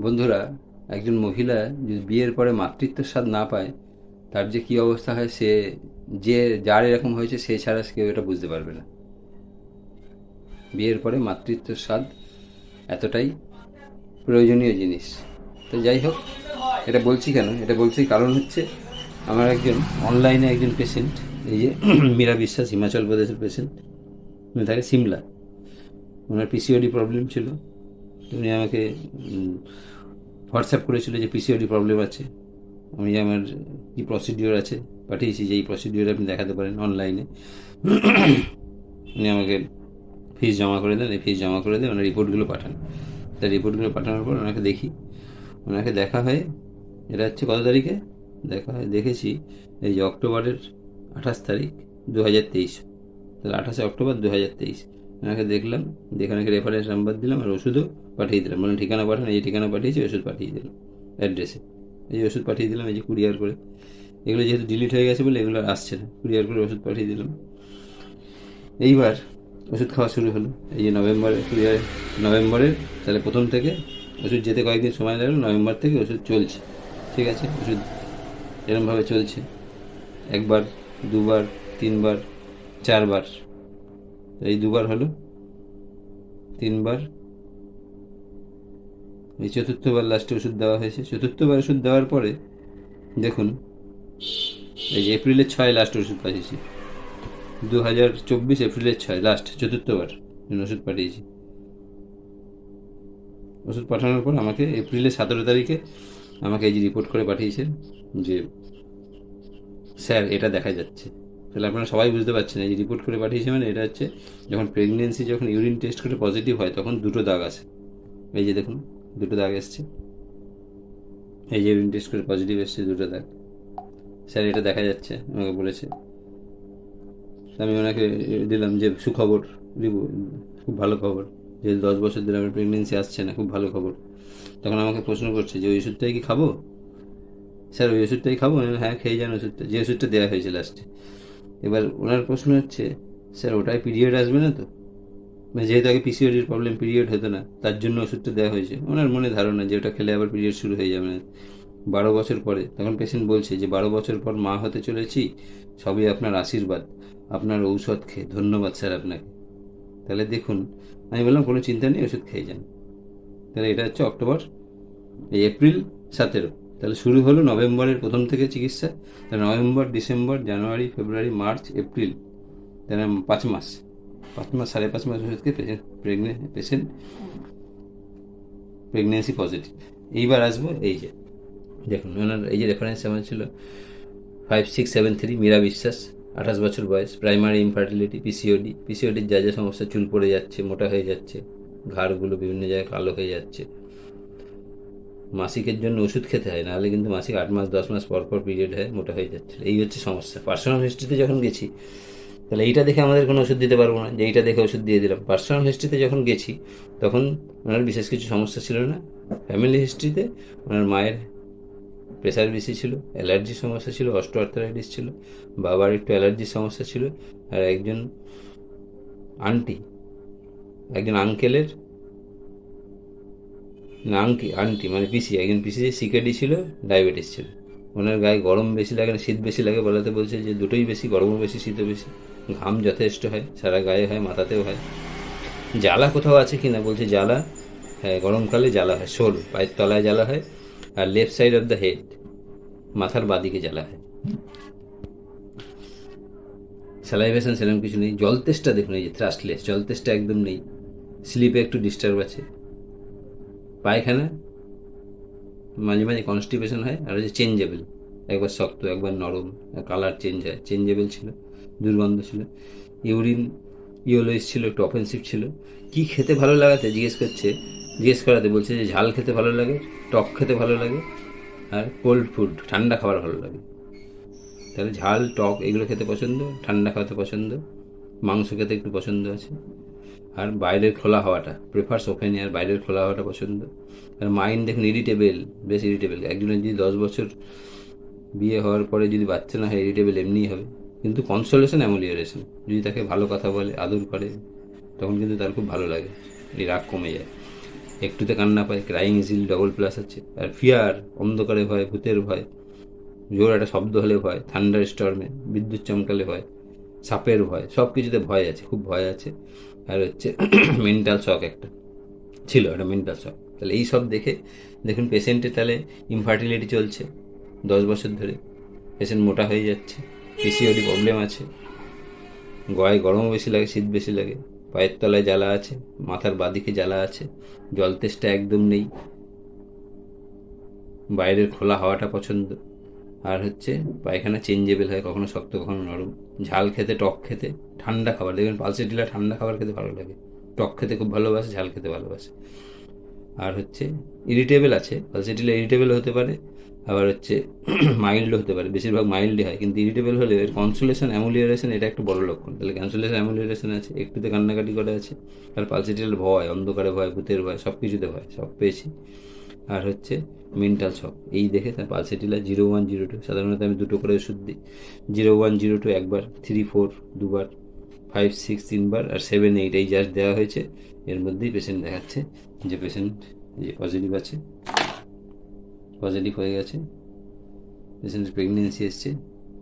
বন্ধুরা, একজন মহিলা যদি বিয়ের পরে মাতৃত্বের স্বাদ না পায়, তার যে কী অবস্থা হয়, সে যে যার এরকম হয়েছে, সে ছাড়া কেউ এটা বুঝতে পারবে না। বিয়ের পরে মাতৃত্বের স্বাদ এতটাই প্রয়োজনীয় জিনিস। তো যাই হোক, এটা বলছি কেন? এটা বলছি কারণ হচ্ছে, আমার একজন অনলাইনে একজন পেশেন্ট এই যে মীরা বিশ্বাস, হিমাচল প্রদেশের পেশেন্ট উনি থাকে সিমলা। ওনার পিসিওডি প্রবলেম ছিল। উনি আমাকে হোয়াটসঅ্যাপ করেছিল যে পিসিওডি প্রবলেম আছে। আমি আমার কি প্রসিডিওর আছে পাঠিয়েছি যে এই প্রসিডিওর আপনি দেখাতে পারেন অনলাইনে উনি আমাকে ফিস জমা করে দেন, এই ফিস জমা করে দেন ওনার রিপোর্টগুলো পাঠান। তার রিপোর্টগুলো পাঠানোর পর ওনাকে দেখি। ওনাকে দেখা হয়, এটা হচ্ছে কত তারিখে? দেখা হয় দেখেছি, এই যে অক্টোবরের আঠাশ তারিখ দু হাজার তেইশ। তাহলে আঠাশে অক্টোবর দু হাজার তেইশ। ওনাকে দেখলাম, দেখে ওনাকে রেফারেন্স নাম্বার দিলাম আর ওষুধও পাঠিয়ে দিলাম। মানে ঠিকানা পাঠান, এই ঠিকানা পাঠিয়েছি, ওষুধ পাঠিয়ে দিলাম অ্যাড্রেসে এই ওষুধ পাঠিয়ে দিলাম, এই যে কুরিয়ার করে। এগুলো যেহেতু ডিলিট হয়ে গেছে বলে এগুলো আসছে না। কুরিয়ার করে ওষুধ পাঠিয়ে দিলাম। এইবার ওষুধ খাওয়া শুরু হলো। এই যে নভেম্বরে কুরিয়ার নভেম্বরের, তাহলে প্রথম থেকে ওষুধ যেতে কয়েকদিন সময় লাগল, নভেম্বর থেকে ওষুধ চলছে। ঠিক আছে? ওষুধ এরমভাবে চলছে। একবার, দুবার, তিনবার, চারবার। এই দুবার হলো। তিনবার। এই চতুর্থবার লাস্টে ওষুধ দেওয়া হয়েছে। চতুর্থবার ওষুধ দেওয়ার পরে দেখুন, এই যে এপ্রিলের ছয় লাস্ট ওষুধ পাঠিয়েছি। দু হাজার চব্বিশ এপ্রিলের ছয় লাস্ট চতুর্থবার ওষুধ পাঠিয়েছি। ওষুধ পাঠানোর পর আমাকে এপ্রিলের সতেরো তারিখে আমাকে এই যে রিপোর্ট করে পাঠিয়েছেন যে, স্যার, এটা দেখা যাচ্ছে। তাহলে আপনারা সবাই বুঝতে পারছেন, এই যে রিপোর্ট করে পাঠিয়েছে মানে এটা হচ্ছে যখন প্রেগনেন্সি যখন ইউরিন টেস্ট করে পজিটিভ হয়, তখন দুটো দাগ আসে। এই যে দেখুন, দুটো দাগ এসছে। এই যে ইউরিন টেস্ট করে পজিটিভ এসছে, দুটো দাগ। স্যার, এটা দেখা যাচ্ছে, আমাকে বলেছে। আমি ওনাকে দিলাম যে সুখবর খুব ভালো খবর। যে দশ বছর ধরে আমার প্রেগনেন্সি আসছে না, খুব ভালো খবর। তখন আমাকে প্রশ্ন করছে যে, ওই ওষুধটাই কি খাব? স্যার, ওই ওষুধটাই খাব? হ্যাঁ খেয়ে যান ওষুধটা। যে ওষুধটা দেওয়া হয়েছে লাস্টে এবার ওনার প্রশ্ন হচ্ছে, স্যার ওটাই পিরিয়ড আসবে না তো? মানে যেহেতু আগে পিসিওডির প্রবলেম পিরিয়ড হতো না, তার জন্য ওষুধটা দেওয়া হয়েছে। ওনার মনে ধারণা যে ওটা খেলে আবার পিরিয়ড শুরু হয়ে যাবে। না বারো বছর পরে তখন পেশেন্ট বলছে যে, বারো বছর পর মা হতে চলেছি, সবই আপনার আশীর্বাদ, আপনার ঔষধ খেয়ে। ধন্যবাদ স্যার আপনাকে। তাহলে দেখুন, আমি বললাম, কোনো চিন্তা নেই, ওষুধ খেয়ে যান। তাহলে এটা হচ্ছে অক্টোবর এপ্রিল সতেরো। তাহলে শুরু হলো নভেম্বরের প্রথম থেকে চিকিৎসা, তাহলে November, December, January, February, March, April, তাহলে পাঁচ মাস পাঁচ মাস, সাড়ে পাঁচ মাস ওষুধকে প্রেগনেন্ট পেশেন্ট প্রেগনেন্সি পজিটিভ এইবার আসব এই যে, দেখুন, ওনার এই যে রেফারেন্স আমার ছিল five six seven three Meera Biswas, আঠাশ বছর বয়স প্রাইমারি ইনফার্টিলিটি পিসিওডি পিসিওডির যা যা সমস্যা, চুল পড়ে যাচ্ছে, মোটা হয়ে যাচ্ছে, ঘাড়গুলো বিভিন্ন জায়গায় কালো হয়ে যাচ্ছে মাসিকের জন্য ওষুধ খেতে হয়, নাহলে কিন্তু মাসিক আট মাস, দশ মাস পর পর পিরিয়ড হয় মোটা হয়ে যাচ্ছে। এই হচ্ছে সমস্যা। পার্সোনাল হিস্ট্রিতে যখন গেছি, তাহলে এইটা দেখে আমাদের কোনো ওষুধ দিতে পারব না, যে এইটা দেখে ওষুধ দিয়ে দিলাম। পার্সোনাল হিস্ট্রিতে যখন গেছি, তখন ওনার বিশেষ কিছু সমস্যা ছিল না। ফ্যামিলি হিস্ট্রিতে ওনার মায়ের প্রেশার বেশি ছিল অ্যালার্জির সমস্যা ছিল অস্টোআর্থারাইটিস ছিল, বাবার একটু অ্যালার্জির সমস্যা ছিল, আর একজন আন্টি একজন আঙ্কেলের না আঙ্কি আন্টি মানে পিসি, একজন পিসি যে সিকেডি ছিল, ডায়াবেটিস ছিল। ওনার গায়ে গরম বেশি লাগে না, শীত বেশি লাগে বলাতে বলছে যে দুটোই বেশি, গরমও বেশি, শীতও বেশি। ঘাম যথেষ্ট হয়, সারা গায়ে হয়, মাথাতেও হয়। জ্বালা কোথাও আছে কি না? বলছে জ্বালা হ্যাঁ গরমকালে জ্বালা হয়, শোল, পায়ের তলায় জ্বালা হয়, আর left side of the head মাথার বাদিকে জ্বালা হয়। স্যালাইভেশন সেরকম কিছু নেই। জল তেষ্টা দেখুন, এই যে থ্রাস্টলেস জল তেষ্টা একদম নেই। স্লিপে একটু ডিস্টার্ব আছে। পায়খানা, মাঝে মাঝে কনস্টিপেশন হয় আর হচ্ছে চেঞ্জেবল একবার শক্ত, একবার নরম কালার চেঞ্জ হয় চেঞ্জেবল ছিল, দুর্গন্ধ ছিল ইউরিন ইওলোইস ছিল, একটু অফেন্সিভ ছিল। কি খেতে ভালো লাগাতে? জিজ্ঞেস করছে, জিজ্ঞেস করাতে বলছে যে ঝাল খেতে ভালো লাগে, টক খেতে ভালো লাগে, আর কোল্ড ফুড ঠান্ডা খাবার ভালো লাগে। তাহলে ঝাল, টক, এগুলো খেতে পছন্দ, ঠান্ডা খাওয়াতে পছন্দ, মাংস খেতে একটু পছন্দ আছে। আর বাইরের খোলা হওয়াটা প্রেফার্স ওপেন এয়ার বাইরের খোলা হওয়াটা পছন্দ। আর মাইন্ড দেখুন ইরিটেবল বেশ ইরিটেবল একজনের যদি দশ বছর বিয়ে হওয়ার পরে যদি বাচ্চা না হয় ইরিটেবল এমনিই হবে। কিন্তু কনসোলেশন অ্যামোলিয়ারেশন যদি তাকে ভালো কথা বলে, আদর করে, তখন কিন্তু তার খুব ভালো লাগে। এই রাগ কমে যায়। একটুতে কান্না পায় ক্রাইং ইজিলি ডবল প্লাস আছে। আর ফিয়ার অন্ধকারে ভয়, ভূতের ভয়, জোর একটা শব্দ হলে ভয় থান্ডার স্টর্মে বিদ্যুৎ চমকালে ভয়। সাপের ভয় সব কিছুতে ভয় আছে, খুব ভয় আছে। আর হচ্ছে মেন্টাল শক একটা ছিল, একটা মেন্টাল শক তাহলে এই সব দেখে, দেখুন পেশেন্টে তাহলে ইনফার্টিলিটি চলছে দশ বছর ধরে। পেশেন্ট মোটা হয়ে যাচ্ছে পিসিওডি প্রবলেম আছে। গলায় গরমও বেশি লাগে, শীত বেশি লাগে। পায়ের তলায় জ্বালা আছে, মাথার বাদিকে জ্বালা আছে, জল তেষ্টা একদম নেই। বাইরের খোলা হাওয়াটা পছন্দ। আর হচ্ছে পায়খানা চেঞ্জেবল হয়, কখনো শক্ত, কখনো নরম। ঝাল খেতে, টক খেতে, ঠান্ডা খাবার। দেখবেন পালসের ডিলা ঠান্ডা খাবার খেতে ভালো লাগে। টক খেতে খুব ভালোবাসে, ঝাল খেতে ভালোবাসে। আর হচ্ছে ইরিটেবল আছে। পালসেটিলা ইরিটেবল হতে পারে, আবার হচ্ছে মাইল্ড হতে পারে। বেশিরভাগ মাইল্ডই হয়, কিন্তু ইরিটেবল হলে এর কনসুলেশন অ্যামুলিয়ারেশন এটা একটা বড় লক্ষণ। তাহলে ক্যান্সুলেশন অ্যামুলিয়ারেশন আছে, একটুতে কান্নাকাটি করে আছে, আর পালসেটিলার ভয়, অন্ধকারে ভয়, ভূতের ভয় সব কিছুতে ভয়, সব পেয়েছি। আর হচ্ছে মেন্টাল শক এই দেখে তার pulsatilla zero one zero two সাধারণত আমি দুটো করে ওষুধ দিই। জিরো ওয়ান জিরো টু একবার থ্রি ফোর দুবার ফাইভ সিক্স তিনবার আর সেভেন এইট এই জাস্ট দেওয়া হয়েছে। এর মধ্যেই পেশেন্ট দেখাচ্ছে যে পেশেন্ট যে পজিটিভ আছে। পজিটিভ হয়ে গেছে। পেশেন্টের প্রেগনেন্সি এসছে।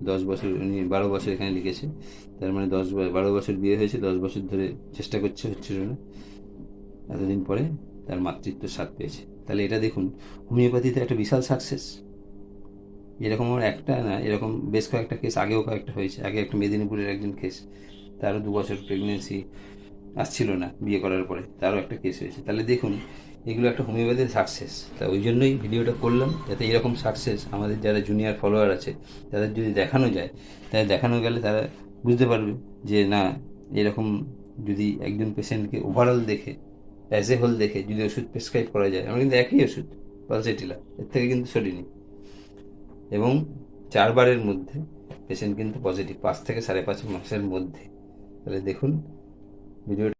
দশ বছর, উনি বারো বছর এখানে লিখেছে। তার মানে দশ বারো বছর বিয়ে হয়েছে, দশ বছর ধরে চেষ্টা করছে হচ্ছিল না। এতদিন পরে তার মাতৃত্ব স্বাদ পেয়েছে। তাহলে এটা দেখুন, হোমিওপ্যাথিতে একটা বিশাল সাকসেস এরকম আমার একটা না, এরকম বেশ কয়েকটা কেস আগেও কয়েকটা হয়েছে। আগে একটা মেদিনীপুরের একজন কেস তারও দু বছর প্রেগনেন্সি আসছিল না বিয়ে করার পরে, তারও একটা কেস হয়েছে। তাহলে দেখুন, এগুলো একটা হোমিওপ্যাথির সাকসেস তা ওই জন্যই ভিডিওটা করলাম, যাতে এরকম সাকসেস আমাদের যারা জুনিয়র ফলোয়ার আছে, তাদের যদি দেখানো যায় তাদের দেখানো গেলে তারা বুঝতে পারবে যে না, এরকম যদি একজন পেশেন্টকে ওভারঅল দেখে অ্যাজ এ হোল দেখে যদি ওষুধ প্রেসক্রাইব করা যায়। আমরা কিন্তু একই ওষুধ পালসেটিলা এর থেকে কিন্তু সরিনি। এবং চারবারের মধ্যে পেশেন্ট কিন্তু পজিটিভ পাঁচ থেকে সাড়ে পাঁচ মাসের মধ্যে। তাহলে দেখুন ভিডিওটা